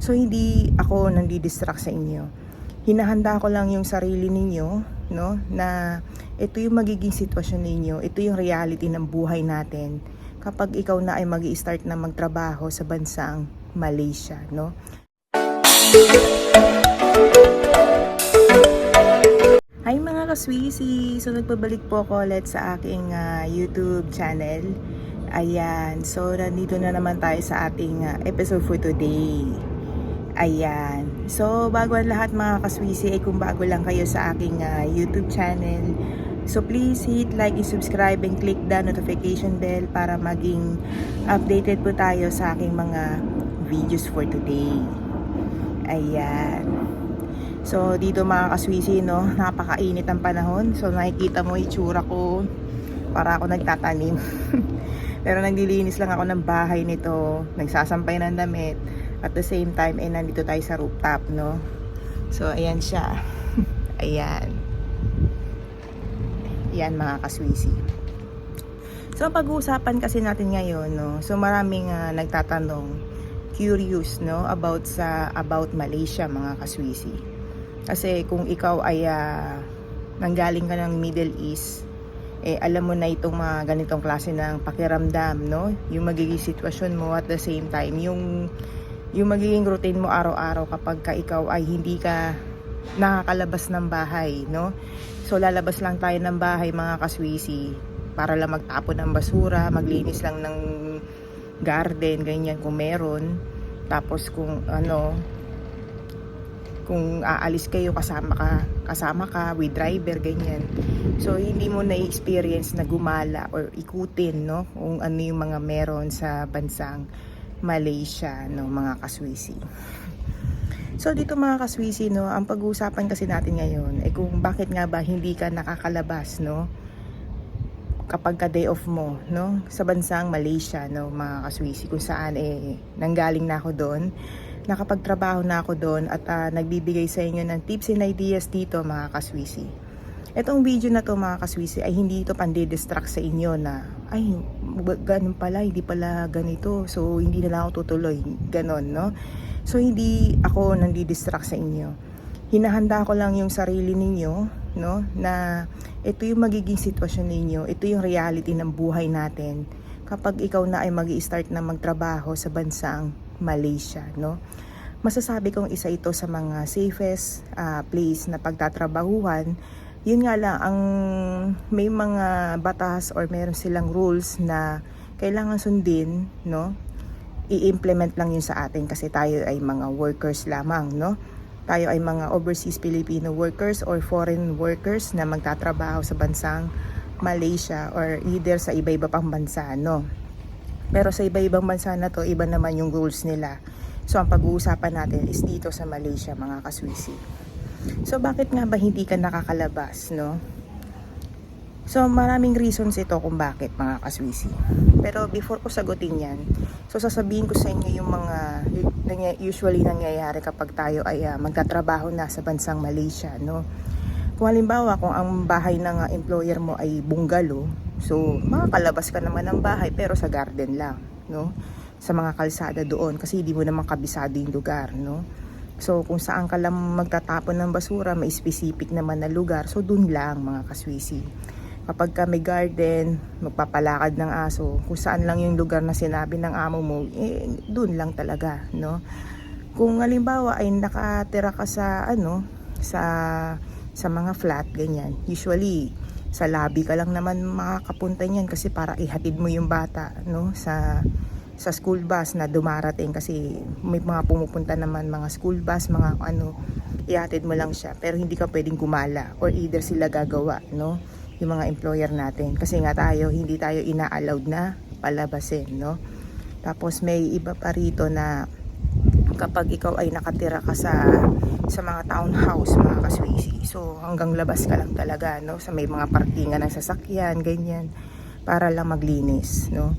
So hindi ako nandidistract sa inyo. Hinahanda ko lang yung sarili ninyo, no, na ito yung magiging sitwasyon ninyo, ito yung reality ng buhay natin kapag ikaw na ay mag start na magtrabaho sa bansang Malaysia, no? Hi mga kaswisi! So nagbabalik po ako ulit sa aking ah, YouTube channel. Ayan, so nandito na naman tayo sa ating ah, episode for today. Ayan. So bago ang lahat mga kaswisi ay kung bago lang kayo sa aking ah, YouTube channel, so please hit like and subscribe and click the notification bell para maging updated po tayo sa aking mga videos for today. Ayan. So, dito mga kaswisi, no, napakainit ang panahon. So, nakikita mo itsura ko para ako nagtatanim. Pero naglilinis lang ako ng bahay nito, nagsasampay ng damit. At the same time, eh, nandito tayo sa rooftop, no. So, ayan siya. ayan. Yan mga kaswisi. So, pag-uusapan kasi natin ngayon, no, so maraming ah, nagtatanong, curious, no, about sa, about Malaysia, mga kaswisi. Kasi kung ikaw ay ah, nanggaling ka ng Middle East, eh alam mo na itong mga ganitong klase ng pakiramdam, no? Yung magiging sitwasyon mo at the same time, yung yung magiging routine mo araw-araw kapag ka ikaw ay hindi ka nakakalabas ng bahay, no? So lalabas lang tayo ng bahay mga kaswisi para lang magtapon ng basura, maglinis lang ng garden, ganyan kung meron. Tapos kung ano, kung aalis kayo kasama ka kasama ka with driver ganyan so hindi mo na experience na gumala or ikutin no kung ano yung mga meron sa bansang Malaysia no mga kaswisi so dito mga kaswisi no ang pag-uusapan kasi natin ngayon ay kung bakit nga ba hindi ka nakakalabas no kapag ka day off mo no sa bansang Malaysia no mga kaswisi kung saan eh nanggaling na ako doon nakapagtrabaho na ako doon at ah, nagbibigay sa inyo ng tips and ideas dito mga kaswisi. Itong video na to mga kaswisi ay hindi ito pandi-distract sa inyo na ay ganun pala, hindi pala ganito. So hindi na lang ako tutuloy. Ganon, no? So hindi ako nandi-distract sa inyo. Hinahanda ko lang yung sarili ninyo, no? Na ito yung magiging sitwasyon ninyo, ito yung reality ng buhay natin kapag ikaw na ay mag start na magtrabaho sa bansang Malaysia, no? Masasabi kong isa ito sa mga safest ah, place na pagtatrabahuhan. Yun nga lang, ang may mga batas or meron silang rules na kailangan sundin, no? I-implement lang yun sa atin kasi tayo ay mga workers lamang, no? Tayo ay mga overseas Filipino workers or foreign workers na magtatrabaho sa bansang Malaysia or either sa iba-iba pang bansa, no? Pero sa iba-ibang bansa na to, iba naman yung rules nila. So, ang pag-uusapan natin is dito sa Malaysia, mga kaswisi. So, bakit nga ba hindi ka nakakalabas, no? So, maraming reasons ito kung bakit, mga kaswisi. Pero before ko sagutin yan, so sasabihin ko sa inyo yung mga usually nangyayari kapag tayo ay ah, magtatrabaho na sa bansang Malaysia, no? Kung halimbawa, kung ang bahay ng ah, employer mo ay bungalow, so makakalabas ka naman ng bahay pero sa garden lang, no? Sa mga kalsada doon kasi hindi mo naman kabisado yung lugar, no? So kung saan ka lang magtatapon ng basura, may specific naman na lugar, so dun lang mga kaswisi. Kapag ka may garden, magpapalakad ng aso, kung saan lang yung lugar na sinabi ng amo mo, eh, dun lang talaga, no? Kung halimbawa ay nakatira ka sa, ano, sa sa mga flat, ganyan. Usually, sa lobby ka lang naman makakapunta niyan kasi para ihatid mo yung bata, no? Sa sa school bus na dumarating kasi may mga pumupunta naman mga school bus, mga ano, ihatid mo lang siya. Pero hindi ka pwedeng gumala or either sila gagawa, no? Yung mga employer natin. Kasi nga tayo, hindi tayo ina-allowed na palabasin, no? Tapos may iba pa rito na kapag ikaw ay nakatira ka sa sa mga townhouse, mga kaswisi. So, hanggang labas ka lang talaga, no? Sa may mga parkingan ng sasakyan, ganyan. Para lang maglinis, no?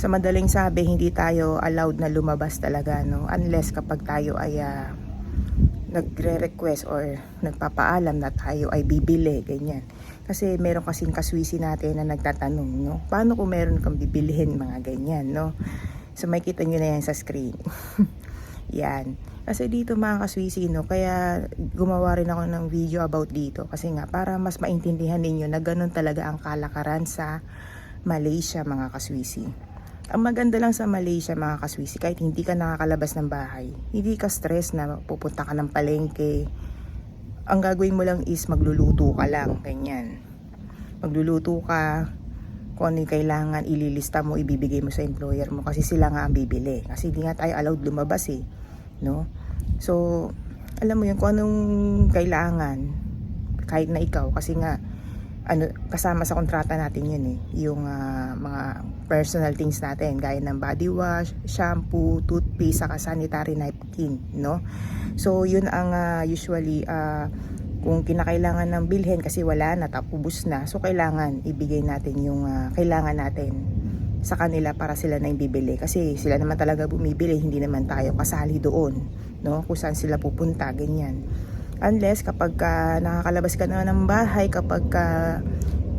Sa madaling sabi, hindi tayo allowed na lumabas talaga, no? Unless kapag tayo ay ah, nagre-request or nagpapaalam na tayo ay bibili, ganyan. Kasi meron kasing kaswisi natin na nagtatanong, no? Paano kung meron kang bibilihin, mga ganyan, no? So, makikita nyo na yan sa screen. yan. Kasi dito mga kaswisi, no, kaya gumawa rin ako ng video about dito. Kasi nga, para mas maintindihan ninyo na ganun talaga ang kalakaran sa Malaysia mga kaswisi. Ang maganda lang sa Malaysia mga kaswisi, kahit hindi ka nakakalabas ng bahay, hindi ka stress na pupunta ka ng palengke. Ang gagawin mo lang is magluluto ka lang, ganyan. Magluluto ka, kung ano kailangan, ililista mo, ibibigay mo sa employer mo kasi sila nga ang bibili. Kasi hindi nga tayo allowed lumabas eh. No? So, alam mo yun, kung anong kailangan, kahit na ikaw, kasi nga, ano, kasama sa kontrata natin yun eh, yung ah, mga personal things natin, gaya ng body wash, shampoo, toothpaste, saka sanitary napkin, no? So, yun ang ah, usually, ah, kung kinakailangan ng bilhin kasi wala na, tapubos na, so kailangan ibigay natin yung ah, kailangan natin sa kanila para sila na yung bibili kasi sila naman talaga bumibili hindi naman tayo kasali doon no? Kung saan sila pupunta ganyan unless kapag ka nakakalabas ka na ng bahay kapag ka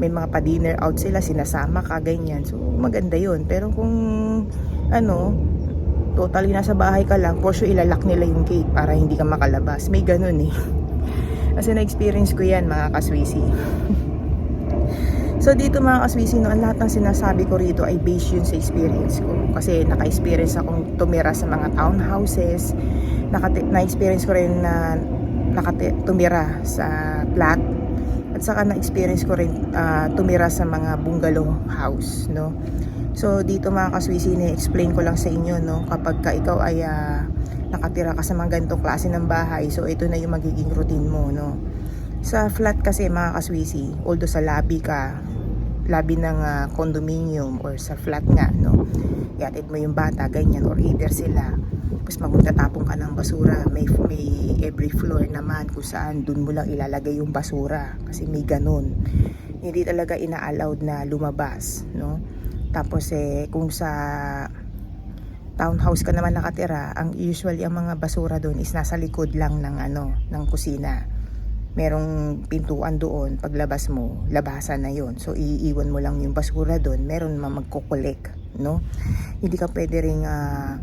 may mga pa-dinner out sila sinasama ka ganyan. So maganda yun. Pero kung ano totally nasa bahay ka lang for sure ilalak nila yung gate para hindi ka makalabas. May ganun eh. Kasi na-experience ko yan mga kaswisi So dito mga kaswisi, no, lahat ng sinasabi ko rito ay based yun sa experience ko. Kasi naka-experience akong tumira sa mga townhouses, nakati- na-experience ko rin na nakati- tumira sa flat, at saka na-experience ko rin ah, tumira sa mga bungalow house. No? So dito mga kaswisi, ni-explain ko lang sa inyo, no, kapag ka ikaw ay ah, nakatira ka sa mga ganitong klase ng bahay, so ito na yung magiging routine mo. No? Sa flat kasi mga kaswisi, although sa lobby ka, lobby ng ah, condominium or sa flat nga, no? Iatid mo yung bata, ganyan, or either sila. Tapos magtatapong ka ng basura. May, may every floor naman kung saan dun mo lang ilalagay yung basura. Kasi may ganun. Hindi talaga ina-allowed na lumabas, no? Tapos eh, kung sa townhouse ka naman nakatira, ang usually ang mga basura doon is nasa likod lang ng ano, ng kusina merong pintuan doon, paglabas mo, labasan na yon So, iiwan mo lang yung basura doon, meron naman magkukolek, no? Hindi ka pwede ring ah,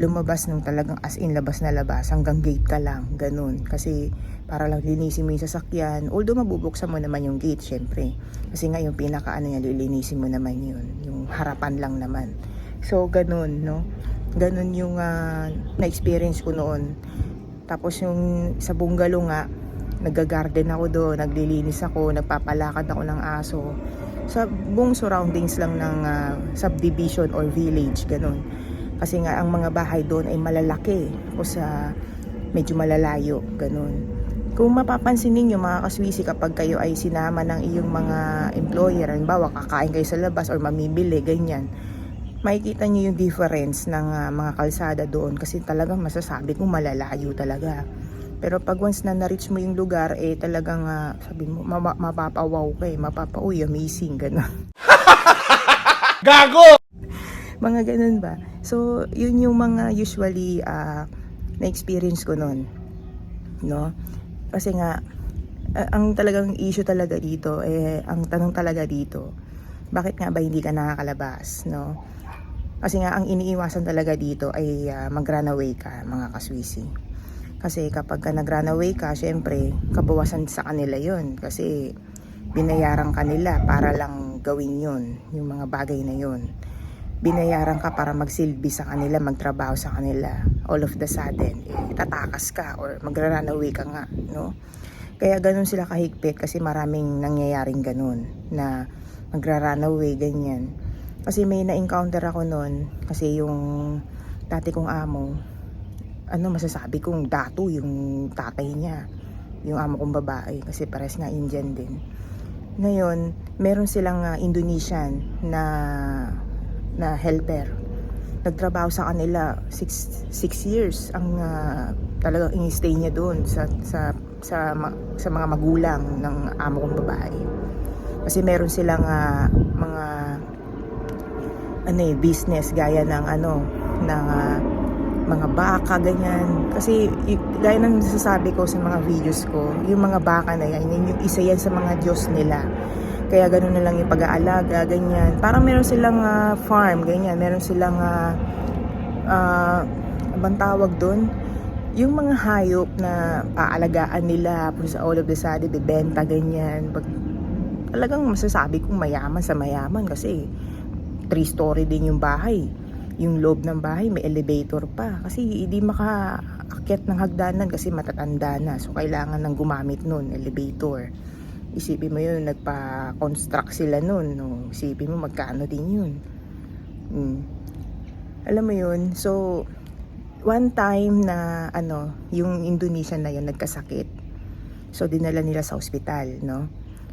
lumabas ng talagang as in labas na labas, hanggang gate ka lang, ganun. Kasi, para lang linisin mo yung sasakyan, although mabubuksan mo naman yung gate, syempre. Kasi nga yung pinaka ano niya, lilinisin mo naman yun, yung harapan lang naman. So, ganun, no? Ganun yung ah, na-experience ko noon. Tapos yung sa bungalow nga, nagagarden ako doon, naglilinis ako, nagpapalakad ako ng aso. Sa buong surroundings lang ng ah, subdivision or village, ganun. Kasi nga ang mga bahay doon ay malalaki o sa medyo malalayo, ganun. Kung mapapansin ninyo mga kaswisi kapag kayo ay sinama ng iyong mga employer, halimbawa kakain kayo sa labas or mamimili, ganyan, makikita niyo yung difference ng ah, mga kalsada doon kasi talagang masasabi kong malalayo talaga. Pero pag once na na-reach mo yung lugar, eh talagang ah, sabi mo, mama, mapapawaw ka eh, mapapauy, amazing, gano'n. Gago! mga ganun ba? So, yun yung mga usually ah, na-experience ko noon. No? Kasi nga, ah, ang talagang issue talaga dito, eh, ang tanong talaga dito, bakit nga ba hindi ka nakakalabas, no? Kasi nga, ang iniiwasan talaga dito ay ah, mag-runaway ka, mga kaswisi. Kasi kapag ka nag-runaway ka, syempre, kabawasan sa kanila yon Kasi binayaran kanila para lang gawin yon yung mga bagay na yon binayaran ka para magsilbi sa kanila, magtrabaho sa kanila. All of the sudden, eh, tatakas ka or magra-runaway ka nga, no? Kaya ganun sila kahigpit kasi maraming nangyayaring ganun na magra-runaway, ganyan. Kasi may na-encounter ako noon kasi yung dati kong amo, ano masasabi kong dato yung tatay niya, yung amo kong babae kasi pares nga Indian din. Ngayon, meron silang ah, Indonesian na na helper. Nagtrabaho sa kanila 6 years ang ah, talagang ini-stay niya doon sa sa sa ma- sa mga magulang ng amo kong babae. Kasi meron silang ah, mga ano eh, business gaya ng ano ng ah, mga baka ganyan. Kasi gaya ng nasasabi ko sa mga videos ko yung mga baka na yan yun yung isa yan sa mga Diyos nila. Kaya ganun na lang yung pag-aalaga ganyan. Parang meron silang ah, farm ganyan. Meron silang uh, uh, abang tawag doon yung mga hayop na paalagaan nila tapos all of the sudden bibenta ganyan. Pag talagang masasabi kong mayaman sa mayaman kasi three story din yung bahay yung loob ng bahay may elevator pa. Kasi hindi makaakyat ng hagdanan kasi matatanda na. So kailangan ng gumamit nun elevator. Isipin mo yun nagpa-construct sila nun. No? isipin mo magkano din yun? Mm. alam mo yun so one time na ano yung Indonesian na yun nagkasakit. So dinala nila sa ospital no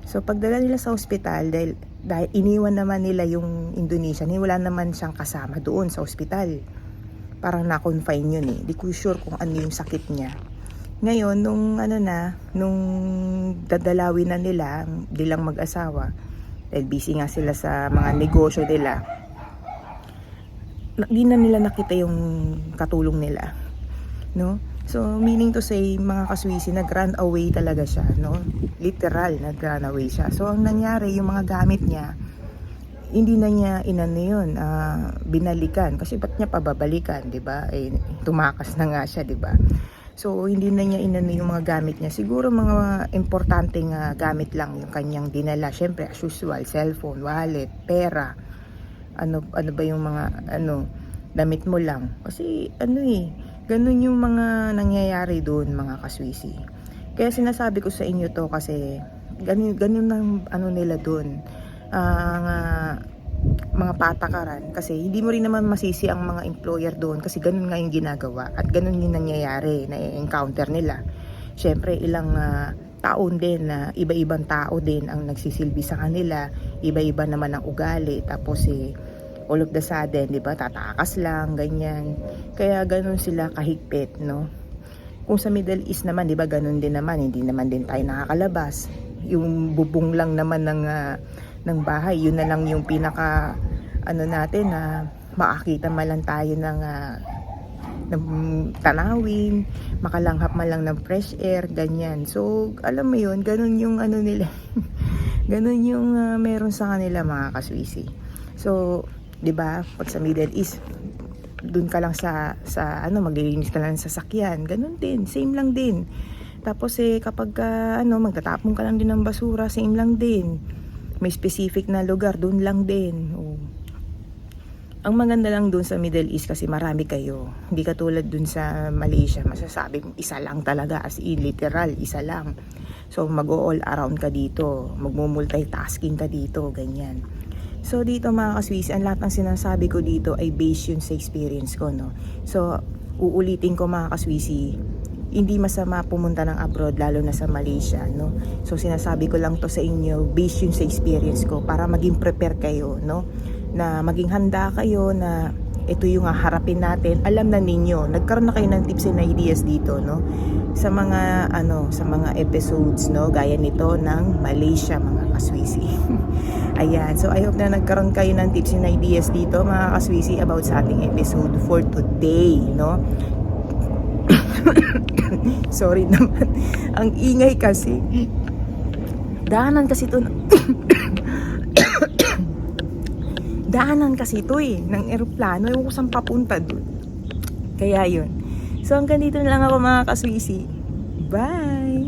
so pagdala nila sa ospital dahil, dahil iniwan naman nila yung Indonesian wala naman siyang kasama doon sa ospital. Parang na-confine yun eh. Di ko sure kung ano yung sakit niya. Ngayon nung ano na nung dadalawin na nila bilang mag-asawa dahil busy nga sila sa mga negosyo nila na- di na nila nakita yung katulong nila no so meaning to say mga kaswisi nag run away talaga siya no? Literal nag run away siya. So ang nangyari yung mga gamit niya hindi na niya inano yun ah, binalikan. Kasi ba't niya pababalikan di ba? Eh, tumakas na nga siya di ba? So hindi na niya inano yung mga gamit niya. Siguro mga importanteng ah, gamit lang yung kanyang dinala. Syempre as usual cellphone wallet pera. Ano ano ba yung mga ano damit mo lang? Kasi ano eh ganun yung mga nangyayari doon mga kaswisi. Kaya sinasabi ko sa inyo to kasi ganun ganun ang ano nila doon ang ah, mga patakaran. Kasi hindi mo rin naman masisi ang mga employer doon kasi ganun nga yung ginagawa at ganun yung nangyayari na encounter nila. Syempre ilang ah, taon din na iba-ibang tao din ang nagsisilbi sa kanila. Iba-iba naman ang ugali. Tapos eh all of the sudden, di ba, tatakas lang, ganyan. Kaya ganun sila kahigpit, no? Kung sa Middle East naman, di ba, ganun din naman, hindi naman din tayo nakakalabas. Yung bubong lang naman ng, ah, ng bahay, yun na lang yung pinaka, ano natin, na makakita man lang tayo ng, ah, ng tanawin, makalanghap man lang ng fresh air, ganyan. So, alam mo yun, ganun yung ano nila, ganun yung ah, meron sa kanila mga kaswisi. So, 'di ba? Pag sa Middle East, doon ka lang sa sa ano, maglilinis ka lang sa sasakyan. Ganun din, same lang din. Tapos eh kapag ka, ano, magtatapon ka lang din ng basura, same lang din. May specific na lugar, doon lang din. Oh. Ang maganda lang doon sa Middle East kasi marami kayo. Hindi katulad doon sa Malaysia, masasabi isa lang talaga as in literal, isa lang. So mag-all around ka dito, magmumultitasking ka dito, ganyan. So dito mga kaswisi, ang lahat ng sinasabi ko dito ay based yun sa experience ko, no. So uulitin ko mga kaswisi, hindi masama pumunta ng abroad lalo na sa Malaysia, no. So sinasabi ko lang to sa inyo based yun sa experience ko para maging prepare kayo, no. Na maging handa kayo na ito yung haharapin natin. Alam na ninyo, nagkaroon na kayo ng tips and ideas dito, no? Sa mga ano, sa mga episodes, no, gaya nito ng Malaysia mga kaswisi. Ayan, so I hope na nagkaroon kayo ng tips and ideas dito mga kaswisi about sa ating episode for today, no? Sorry naman. Ang ingay kasi. Daanan kasi to. Daanan kasi to eh, ng eroplano. Ewan ko saan papunta dun. Kaya yun. So hanggang dito na lang ako mga kaswisi. Bye!